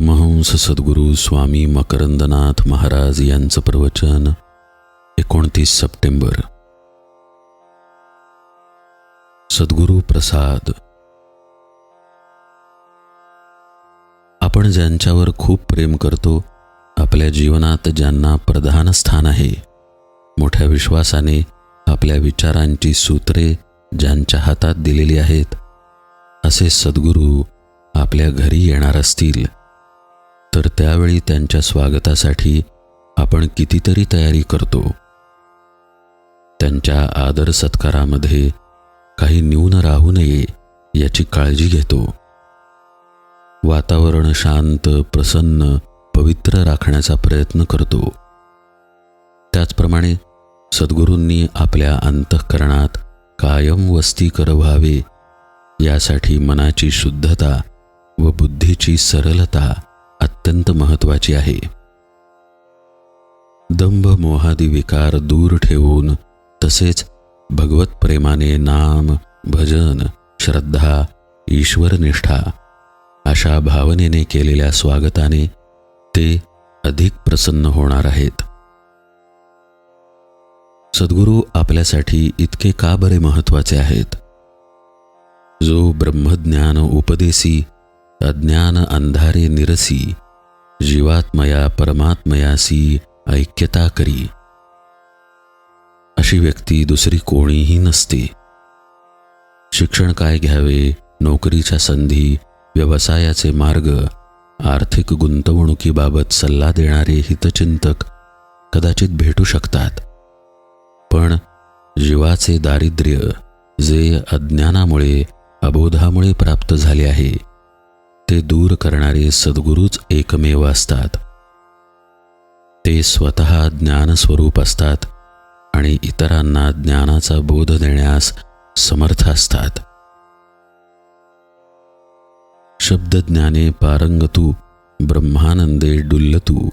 परमहंस सद्गुरू स्वामी मकरंदनाथ महाराज यांचं प्रवचन एकोणतीस सप्टेंबर. सद्गुरू प्रसाद. आपण ज्यांच्यावर खूप प्रेम करतो आपल्या जीवनात ज्यांना प्रधान स्थान आहे मोठ्या विश्वासाने आपल्या विचारांची सूत्रे ज्यांच्या हातात दिलेली आहेत असे सद्गुरू आपल्या घरी येणार असतील. तर त्यावेळी त्यांच्या स्वागतासाठी आपण कितीतरी तयारी करतो. त्यांच्या आदर सत्कारामध्ये काही न्यून राहू नये याची काळजी घेतो. वातावरण शांत प्रसन्न पवित्र राखण्याचा प्रयत्न करतो. त्याचप्रमाणे सद्गुरूंनी आपल्या अंतःकरणात कायम वस्तीकर व्हावे यासाठी मनाची शुद्धता व बुद्धीची सरलता अत्यंत महत्वाची आहे. दंभ मोहादी विकार दूर ठेवून तसेच भगवत प्रेमाने नाम भजन श्रद्धा ईश्वरनिष्ठा अशा भावनेने केलेल्या स्वागताने ते अधिक प्रसन्न होणार आहेत. सद्गुरू आपल्यासाठी इतके का बरे महत्त्वाचे आहेत? जो ब्रह्मज्ञान उपदेशी अज्ञान अंधारे निरसी जीवात्मया परमात्मयासी ऐक्यता करी. अशी व्यक्ती दुसरी कोणीही नसते. शिक्षण काय घ्यावे नोकरीच्या संधी व्यवसायाचे मार्ग आर्थिक गुंतवणुकीबाबत सल्ला देणारे हितचिंतक कदाचित भेटू शकतात. पण जीवाचे दारिद्र्य जे अज्ञानामुळे अबोधामुळे प्राप्त झाले आहे ते दूर करणारे सद्गुरूच एकमेव असतात. ते स्वतः ज्ञानस्वरूप असतात आणि इतरांना ज्ञानाचा बोध देण्यास समर्थ असतात. शब्दज्ञाने पारंगतू ब्रह्मानंदे डुल्लतू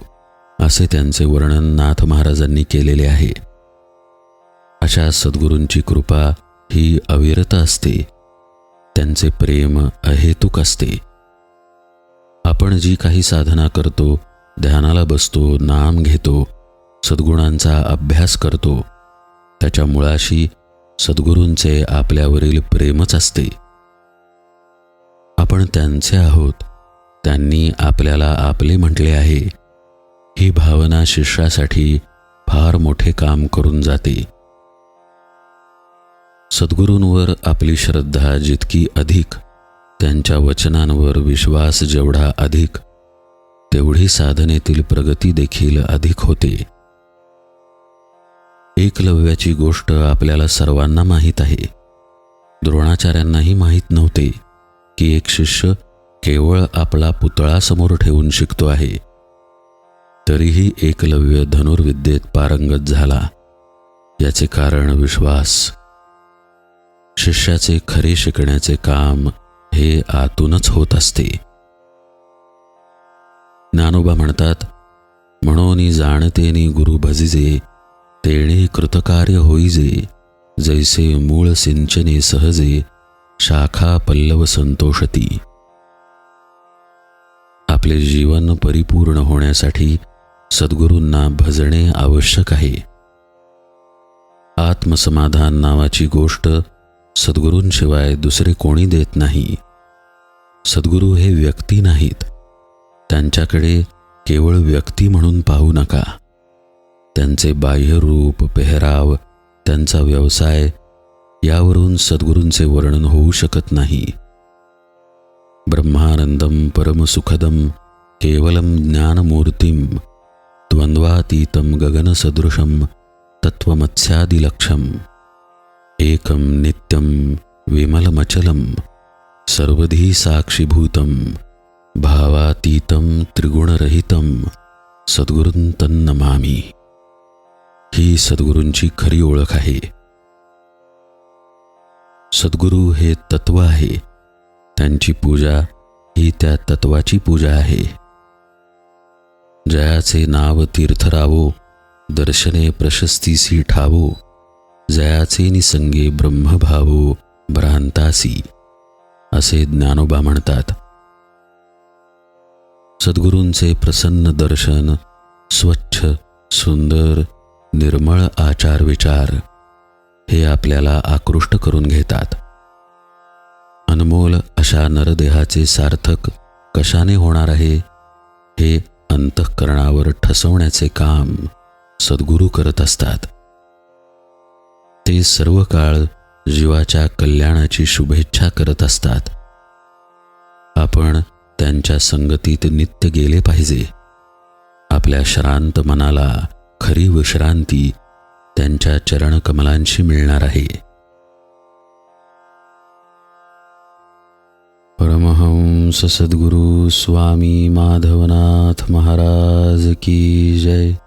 असे त्यांचे वर्णन नाथ महाराजांनी केलेले आहे. अशा सद्गुरूंची कृपा ही अविरत असते. त्यांचे प्रेम अहेतुक असते. आपण जी काही साधना करतो ध्यानाला बसतो नाम घेतो सद्गुणांचा अभ्यास करतो त्याच्या मुळाशी सद्गुरूंचे आपल्यावरील प्रेमच असते. आपण त्यांचे आहोत त्यांनी आपल्याला आपले म्हटले आहे. ही भावना शिष्यासाठी फार मोठे काम करून जाते. सद्गुरूंवर आपली श्रद्धा जितकी अधिक त्यांच्या वचनांवर विश्वास जेवढा अधिक तेवढी साधनेतील प्रगती देखील अधिक होते. एकलव्याची गोष्ट आपल्याला सर्वांना माहीत आहे. द्रोणाचार्यांनाही माहीत नव्हते की एक शिष्य केवळ आपला पुतळा समोर ठेवून शिकतो आहे. तरीही एकलव्य धनुर्विद्येत पारंगत झाला. याचे कारण विश्वास. शिष्याचे खरे शिकण्याचे काम हे आतूनच होत असते. ज्ञानोबा म्हणतात म्हणून जाणतेनी गुरु भजिजे तेणे कृतकार्य होईजे जैसे मूळ सिंचने सहजे शाखा पल्लव संतोषती. आपले जीवन परिपूर्ण होण्यासाठी सद्गुरूंना भजणे आवश्यक आहे. आत्मसमाधान नावाची गोष्ट सद्गुरूंशिवाय दुसरे कोणी देत नाही. सद्गुरू हे व्यक्ती नाहीत. त्यांच्याकडे केवळ व्यक्ती म्हणून पाहू नका. त्यांचे बाह्यरूप पेहराव त्यांचा व्यवसाय यावरून सद्गुरूंचे वर्णन होऊ शकत नाही. ब्रह्मानंदम परमसुखदम केवलम ज्ञानमूर्तीम द्वंद्वातीतं गगनसदृशं तत्त्वमत्स्यादिलक्षम् एकं नित्यं विमलमचलं सर्वधी साक्षीभूतं भावातीतं त्रिगुणरहितं सद्गुरुं तन्नमामी। ही सद्गुरूंची खरी ओळख आहे। सद्गुरू हे तत्व आहे। त्यांची पूजा ही त्या तत्वाची पूजा आहे। जयाचे नाव तीर्थरावो दर्शने प्रशस्तीसी ठावो जयाचे निसंगे ब्रह्मभावो भ्रांतासी असे ज्ञानोबा म्हणतात. सद्गुरूंचे प्रसन्न दर्शन स्वच्छ सुंदर निर्मळ आचार विचार हे आपल्याला आकृष्ट करून घेतात. अनमोल अशा नरदेहाचे सार्थक कशाने होणार आहे? हे अंतःकरणावर ठसवण्याचे काम सद्गुरू करत असतात. ते सर्व काळ जीवाच्या कल्याणाची शुभेच्छा करत असतात. आपण त्यांच्या संगतीत नित्य गेले पाहिजे. आपल्या श्रांत मनाला खरी विश्रांती त्यांच्या चरणकमलांशी मिळणार आहे. परमहंस सद्गुरु स्वामी माधवनाथ महाराज की जय.